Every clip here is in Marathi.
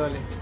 olha.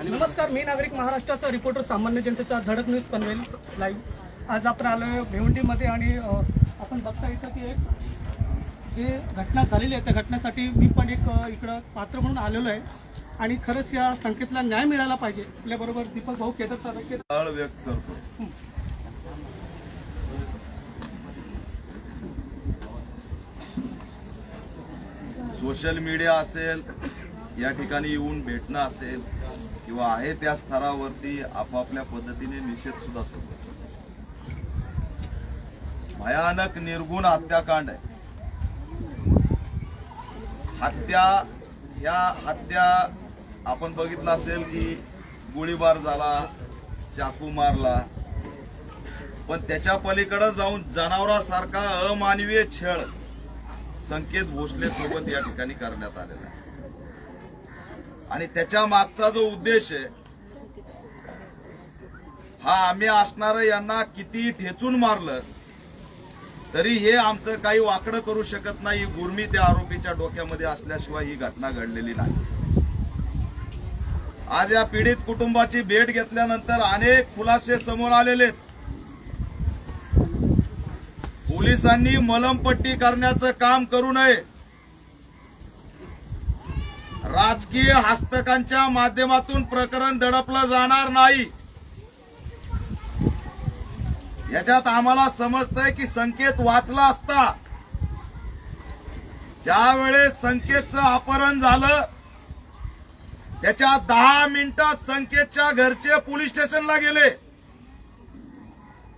नमस्कार मी नागरिक महाराष्ट्राचा रिपोर्टर सामान्य जनतेचा धडक न्यूज पनवेल लाईव्ह आज आपण आलो भिवंडीमध्ये आणि आपण बघता येतं की एक जे घटना झालेली आहे त्या घटनेसाठी मी पण एक इकडं पात्र म्हणून आलेलो आहे. आणि खरंच या संकेतला न्याय मिळाला पाहिजे. आपल्याबरोबर दीपक भाऊ केदार साहेब व्यक्त करतो. सोशल मीडिया असेल या ठिकाणी येऊन भेटणं असेल किंवा आहे त्या स्तरावरती आपापल्या पद्धतीने निषेध सुद्धा सुरू भयानक निर्गुण हत्याकांड आहे. हत्या या हत्या आपण बघितलं असेल की गोळीबार झाला चाकू मारला. पण त्याच्या पलीकडे जाऊन जनावरासारखा अमानवीय छळ संकेत भोसले सोबत या ठिकाणी करण्यात आलेला आहे. आणि त्याच्या मागचा जो उद्देश आहे हा आम्ही असणार यांना किती ठेचून मारलं तरी हे आमचं काही वाकडं करू शकत नाही. गुरमी त्या आरोपीच्या डोक्यामध्ये असल्याशिवाय ही घटना घडलेली नाही. आज या पीडित कुटुंबाची भेट घेतल्यानंतर अनेक खुलासे समोर आलेले पोलिसांनी मलमपट्टी करण्याचं काम करू नये. राजकीय हस्तकांच्या माध्यमातून प्रकरण दडपलं जाणार नाही. याच्यात आम्हाला समजतंय की संकेत वाचला असता. ज्यावेळेस संकेतचं अपहरण झालं त्याच्या दहा मिनिटात संकेतच्या घरचे पोलीस स्टेशनला गेले.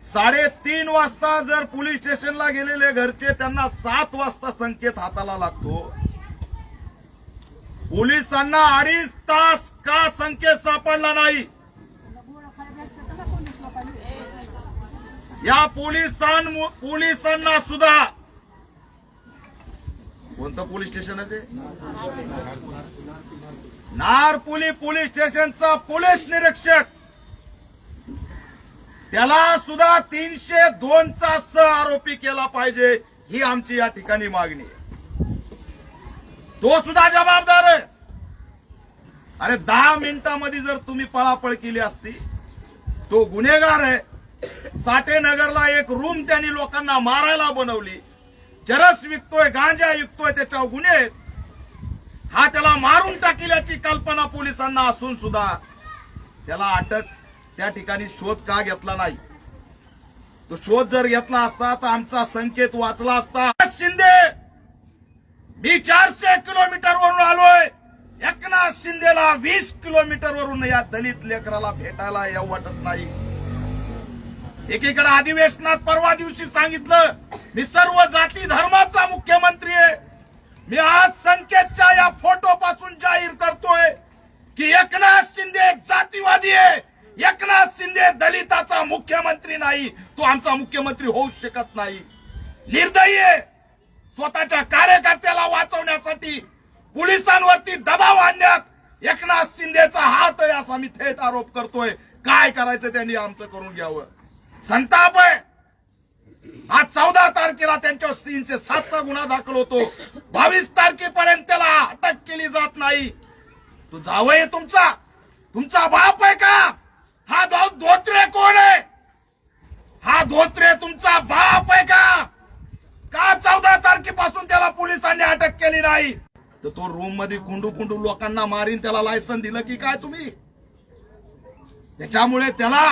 साडेतीन वाजता जर पोलीस स्टेशनला गेलेले घरचे त्यांना सात वाजता संकेत हाताला लागतो. पोलिसांना अडीच तास का संकेत सापडला नाही? या पोलिसां पोलिसांना सुद्धा. कोणतं पोलीस स्टेशन आहे ते? नारपुली पोलीस स्टेशनचा पोलीस निरीक्षक. त्याला सुद्धा तीनशे दोनचा सह आरोपी केला पाहिजे ही आमची या ठिकाणी मागणी आहे. तो सुद्धा जबाबदार आहे. अरे दहा मिनिटांमध्ये जर तुम्ही पळापळ केली असती तो गुन्हेगार आहे. साठेनगरला एक रूम त्यांनी लोकांना मारायला बनवली. चरस विकतोय गांजा विकतोय त्याच्यावर गुन्हे आहेत. हा त्याला मारून टाकल्याची कल्पना पोलिसांना असून सुद्धा त्याला अटक त्या ठिकाणी शोध का घेतला नाही? तो शोध जर घेतला असता तर आमचा संकेत वाचला असता. शिंदे मी चारशे किलोमीटर वरून आलोय. एकनाथ शिंदेला वीस किलोमीटर वरून या दलित लेकराला भेटायला येऊ वाटत नाही. एकीकडे अधिवेशनात परवा दिवशी सांगितलं मी सर्व जाती धर्माचा मुख्यमंत्री आहे. मी आज संकेतच्या या फोटो पासून जाहीर करतोय की एकनाथ शिंदे एक जातीवादी आहे. एकनाथ शिंदे दलिताचा मुख्यमंत्री नाही. तो आमचा मुख्यमंत्री होऊ शकत नाही. निर्दयी आहे. स्वतःच्या कार्यकर्त्याला वाचवण्यासाठी पोलिसांवरती दबाव आणण्यात एकनाथ शिंदेचा हात आहे असा मी थेट आरोप करतोय. काय करायचं त्यांनी आमचं करून घ्यावं? संताप आहे. आज चौदा तारखेला त्यांच्यावर तीनशे सातचा गुन्हा दाखल होतो. बावीस तारखेपर्यंत त्याला अटक केली जात नाही. तो जावय तुमचा. तुमचा बाप आहे का? हा जाऊ धोत्रे कोण आहे? हा धोत्रे तुमचा बाप आहे का? का चौदा तारखेपासून त्याला पोलिसांनी अटक केली नाही? तर तो रूममध्ये कुंडू कुंडू लोकांना मारीन त्याला लायसन दिलं की काय तुम्ही? त्याच्यामुळे त्याला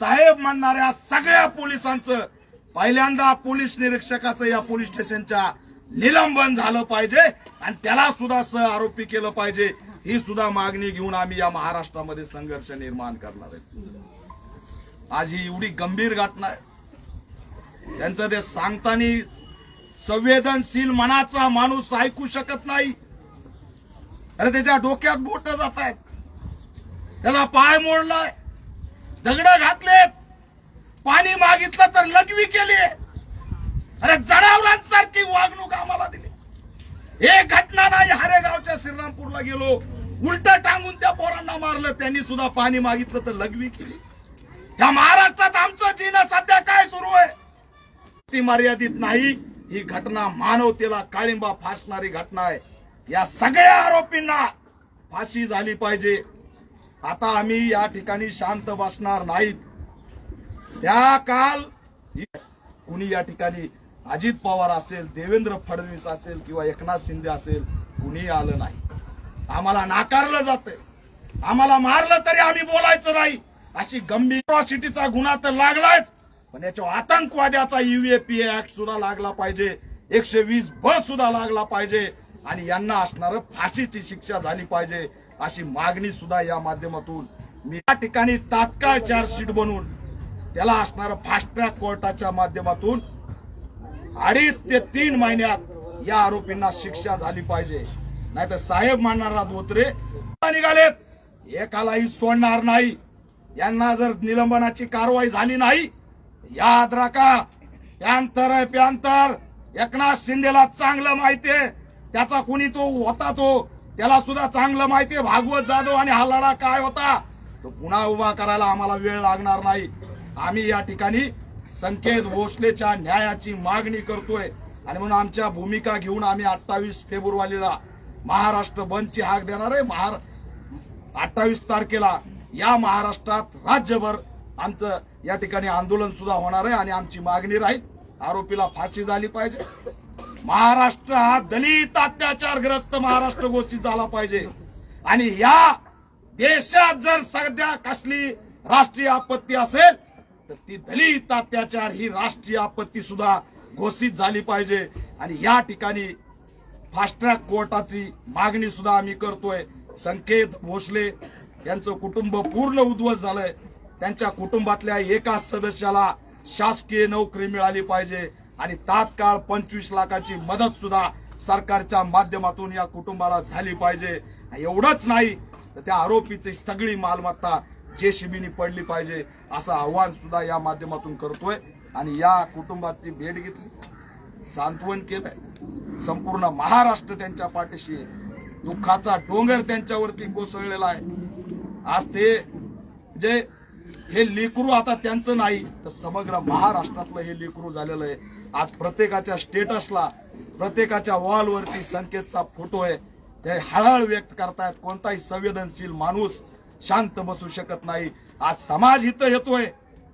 साहेब म्हणणाऱ्या सगळ्या पोलिसांचं पहिल्यांदा पोलीस निरीक्षकाचं या पोलीस स्टेशनच्या निलंबन झालं पाहिजे आणि त्याला सुद्धा सह आरोपी केलं पाहिजे. ही सुद्धा मागणी घेऊन आम्ही या महाराष्ट्रामध्ये संघर्ष निर्माण करणार आहे. आज ही एवढी गंभीर घटना आहे. त्यांचं ते सांगताना संवेदनशील मनाचा माणूस ऐकू शकत नाही. अरे त्याच्या डोक्यात बोट जात आहेत. त्याला पाय मोडलाय. दगड घातलेत. पाणी मागितलं तर लघवी केली अरे जनावरांसारखी वागणूक आम्हाला दिली. एक घटना नाही हरेगावच्या श्रीरामपूरला गेलो. उलट टांगून त्या पोरांना मारलं. त्यांनी सुद्धा पाणी मागितलं तर लघवी केली. या महाराष्ट्रात आमचं जीनं सध्या काय सुरू आहे? ती मर्यादित नाही. ही घटना मानवतेला काळिंबा फासणारी घटना आहे. या सगळ्या आरोपींना फाशी झाली पाहिजे. आता आम्ही या ठिकाणी शांत बसणार नाहीत. त्या काल कुणी या ठिकाणी अजित पवार असेल देवेंद्र फडणवीस असेल किंवा एकनाथ शिंदे असेल कुणी आलं नाही. आम्हाला नाकारलं जातंय. आम्हाला मारलं तरी आम्ही बोलायचं नाही. अशी गंभीर सिटीचा गुन्हा तर लागलाच पण याच्या आतंकवाद्याचा युएपीए ऍक्ट सुद्धा लागला पाहिजे. एकशे वीस ब सुद्धा लागला पाहिजे आणि यांना असणार फाशीची शिक्षा झाली पाहिजे अशी मागणी सुद्धा या माध्यमातून मी या ठिकाणी तात्काळ चार्जशीट बनवून त्याला असणार फास्ट ट्रॅक कोर्टाच्या माध्यमातून अडीच ते तीन महिन्यात या आरोपींना शिक्षा झाली पाहिजे. नाहीतर साहेब मानणारा धोत्रे निघालेत? एकालाही सोडणार नाही. यांना जर निलंबनाची कारवाई झाली नाही याद राखा. प्यांतर आहे प्यांतर. एकनाथ शिंदेला चांगलं माहितीये त्याचा कुणी तो होता तो. त्याला सुद्धा चांगलं माहितीये भागवत जाधव आणि हा लढा काय होता? तो पुन्हा उभा करायला आम्हाला वेळ लागणार नाही. आम्ही या ठिकाणी संकेत भोसलेच्या न्यायाची मागणी करतोय. आणि म्हणून आमच्या भूमिका घेऊन आम्ही अठ्ठावीस फेब्रुवारीला महाराष्ट्र बंदची हाक देणार आहे. महार अठ्ठावीस तारखेला या महाराष्ट्रात राज्यभर आमचं या ठिकाणी आंदोलन सुद्धा होणार आहे आणि आमची मागणी राहील. आरोपीला फाशी झाली पाहिजे. महाराष्ट्र हा दलित अत्याचारग्रस्त महाराष्ट्र घोषित झाला पाहिजे. आणि या देशात जर सध्या कसली राष्ट्रीय आपत्ती असेल तर ती दलित अत्याचार ही राष्ट्रीय आपत्ती सुद्धा घोषित झाली पाहिजे. आणि या ठिकाणी फास्ट ट्रॅक कोर्टाची मागणी सुद्धा आम्ही करतोय. संकेत भोसले यांचं कुटुंब पूर्ण उद्ध्वस्त झालंय. त्यांच्या कुटुंबातल्या एका सदस्याला शासकीय नोकरी मिळाली पाहिजे. आणि तात्काळ पंचवीस लाखाची मदत सुद्धा सरकारच्या माध्यमातून या कुटुंबाला झाली पाहिजे. एवढंच नाही तर त्या आरोपीची सगळी मालमत्ता जे शिबिनी पडली पाहिजे असं आव्हान सुद्धा या माध्यमातून करतोय. आणि या कुटुंबाची भेट घेतली. सांत्वन केलंय. संपूर्ण महाराष्ट्र त्यांच्या पाठीशी दुःखाचा डोंगर त्यांच्यावरती कोसळलेला आहे. आज ते जे हे लेकरू आता त्यांचं नाही तर समग्र महाराष्ट्रातलं हे लेकरू झालेलं आहे. आज प्रत्येकाच्या स्टेटसला प्रत्येकाच्या वॉलवरती संकेतचा फोटो आहे. ते हळहळ व्यक्त करतायत. कोणताही संवेदनशील माणूस शांत बसू शकत नाही. आज समाज इथं येतोय.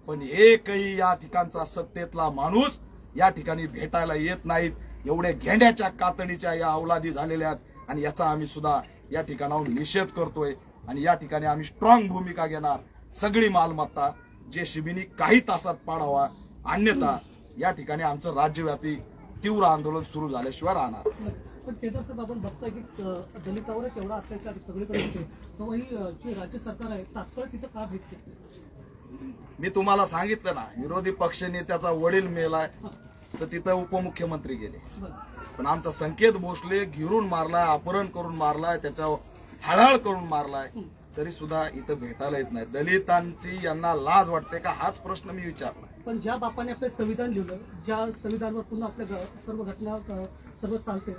पण एकही या ठिकाणचा सत्तेतला माणूस या ठिकाणी भेटायला येत नाहीत. एवढे घेंड्याच्या कातडीच्या या अवलादी झालेल्या आहेत. आणि याचा आम्ही सुद्धा या ठिकाणाहून निषेध करतोय. आणि या ठिकाणी आम्ही स्ट्रॉंग भूमिका घेणार. सगळी मालमत्ता जे शिबिनी काही तासात पाडावा. अन्यथा या ठिकाणी आमचं राज्यव्यापी तीव्र आंदोलन सुरू झाल्याशिवाय राहणार. पण केदार आपण बघताय की अं, दलितावरच एवढा अत्याचार सगळीकडे होते तेव्हा ही अं, जे राज्य सरकार आहे तात्काळ तिथं का भेट मी तुम्हाला सांगितलं ना विरोधी पक्षनेत्याचा वडील मेलाय तर तिथं उपमुख्यमंत्री गेले. पण आमचा संकेत भोसले घेरून मारलाय अपहरण करून मारलाय त्याच्या हळहळ करून मारलाय तरी सुद्धा इथं भेटायला येत नाही. दलितांची यांना लाज वाटते का हाच प्रश्न मी विचारला पण ज्या बापाने आपलं संविधान लिहिलं ज्या संविधानावर पुन्हा आपल्या सर्व घटना सर्व चालते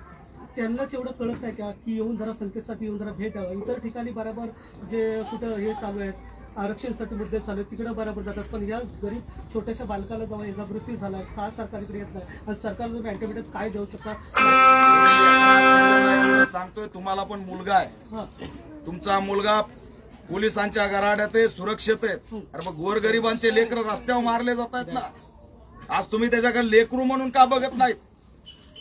त्यांनाच एवढं कळत नाही का की येऊन जरा संकेतसाठी येऊन जरा भेट इतर ठिकाणी बरोबर जे कुठं हे चालू आहेत आरक्षणसाठी मुद्दे चालू आहेत तिकडे बरोबर जातात. पण या गरीब छोट्याशा बालकाला जेव्हा याचा मृत्यू झाला का सरकारकडे येत नाही. आणि सरकार तुम्ही अँटीबायोटिक काय देऊ शकता? सांगतोय तुम्हाला पण मुलगा आहे. हा. तुमचा मुलगा पोलिसांच्या गराड्यात आहे. सुरक्षित आहेत अरे मग गोरगरिबांचे लेकर रस्त्यावर मारले जात आहेत ना. आज तुम्ही त्याच्याकडे लेकरू म्हणून का बघत नाहीत?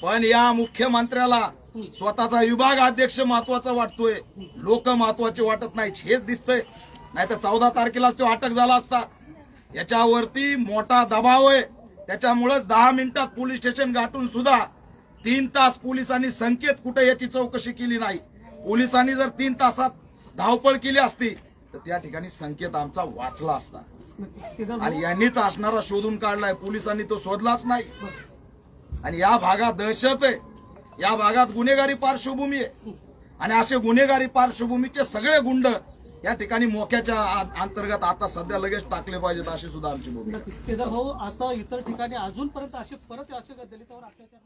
पण या मुख्यमंत्र्याला स्वतःचा विभाग अध्यक्ष महत्त्वाचा वाटतोय. लोक महत्त्वाचे वाटत नाहीत हेच दिसतंय. नाही तर चौदा तारखेलाच तो अटक झाला असता. याच्यावरती मोठा दबाव आहे. त्याच्यामुळेच दहा मिनिटात पोलीस स्टेशन गाठून सुद्धा तीन तास पोलिसांनी संकेत कुठे याची चौकशी केली नाही. पोलिसांनी जर तीन तासात धावपळ केली असती तर त्या ठिकाणी संकेत आमचा वाचला असता. आणि यांनीच असणारा शोधून काढलाय. पोलिसांनी तो शोधलाच नाही. आणि या भागात दहशत आहे. या भागात गुन्हेगारी पार्श्वभूमी आहे. आणि असे गुन्हेगारी पार्श्वभूमीचे सगळे गुंड या ठिकाणी मोक्याच्या अंतर्गत आता सध्या लगेच टाकले पाहिजेत अशी सुद्धा आमची भूमिका. भाऊ असं इतर ठिकाणी अजूनपर्यंत असे परत असे दलितावर अत्याचार